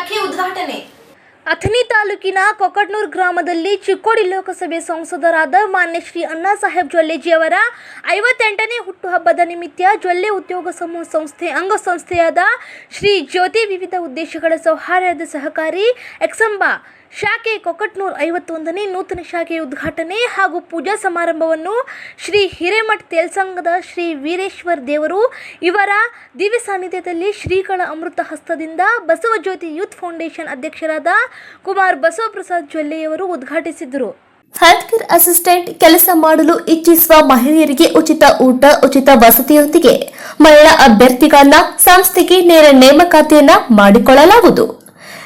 ಶಾಖೆ ಉದ್ಘಾಟನೆ. ಅಥಣಿ ತಾಲೂಕಿನ ಕೊಕಟ್ನೂರ್ ಗ್ರಾಮದಲ್ಲಿ ಚಿಕ್ಕೋಡಿ ಲೋಕಸಭೆ ಸಂಸದರಾದ ಮಾನ್ಯ ಶ್ರೀ ಅಣ್ಣಾ ಸಾಹೇಬ್ ಜೊಲ್ಲೆಜಿಯವರ ಐವತ್ತೆಂಟನೇ ಹುಟ್ಟುಹಬ್ಬದ ನಿಮಿತ್ತ ಜೊಲ್ಲೆ ಉದ್ಯೋಗ ಸಮೂಹ ಸಂಸ್ಥೆ ಅಂಗಸಂಸ್ಥೆಯಾದ ಶ್ರೀ ಜ್ಯೋತಿ ವಿವಿಧ ಉದ್ದೇಶಗಳ ಸೌಹಾರ್ದ ಸಹಕಾರಿ ಎಕ್ಸಂಬಾ ಶಾಖೆ ಕೊಕಟ್ನೂರ್ ಐವತ್ತೊಂದನೇ ನೂತನ ಶಾಖೆ ಉದ್ಘಾಟನೆ ಹಾಗೂ ಪೂಜಾ ಸಮಾರಂಭವನ್ನು ಶ್ರೀ ಹಿರೇಮಠ್ ತೇಲ್ಸಂಗದ ಶ್ರೀ ವೀರೇಶ್ವರ್ ದೇವರು ಇವರ ದಿವ್ಯ ಸಾನ್ನಿಧ್ಯದಲ್ಲಿ ಶ್ರೀಗಳ ಅಮೃತ ಹಸ್ತದಿಂದ ಬಸವಜ್ಯೋತಿ ಯೂತ್ ಫೌಂಡೇಶನ್ ಅಧ್ಯಕ್ಷರಾದ ಕುಮಾರ್ ಬಸವಪ್ರಸಾದ್ ಜೊಲ್ಲೆಯವರು ಉದ್ಘಾಟಿಸಿದರು. ಹೆಲ್ತ್ ಕೇರ್ ಅಸಿಸ್ಟೆಂಟ್ ಕೆಲಸ ಮಾಡಲು ಇಚ್ಛಿಸುವ ಮಹಿಳೆಯರಿಗೆ ಉಚಿತ ಊಟ, ಉಚಿತ ವಸತಿಯೊಂದಿಗೆ ಮಹಿಳಾ ಅಭ್ಯರ್ಥಿಗಳನ್ನ ಸಂಸ್ಥೆಗೆ ನೇರ ನೇಮಕಾತಿಯನ್ನ ಮಾಡಿಕೊಳ್ಳಲಾಗುವುದು.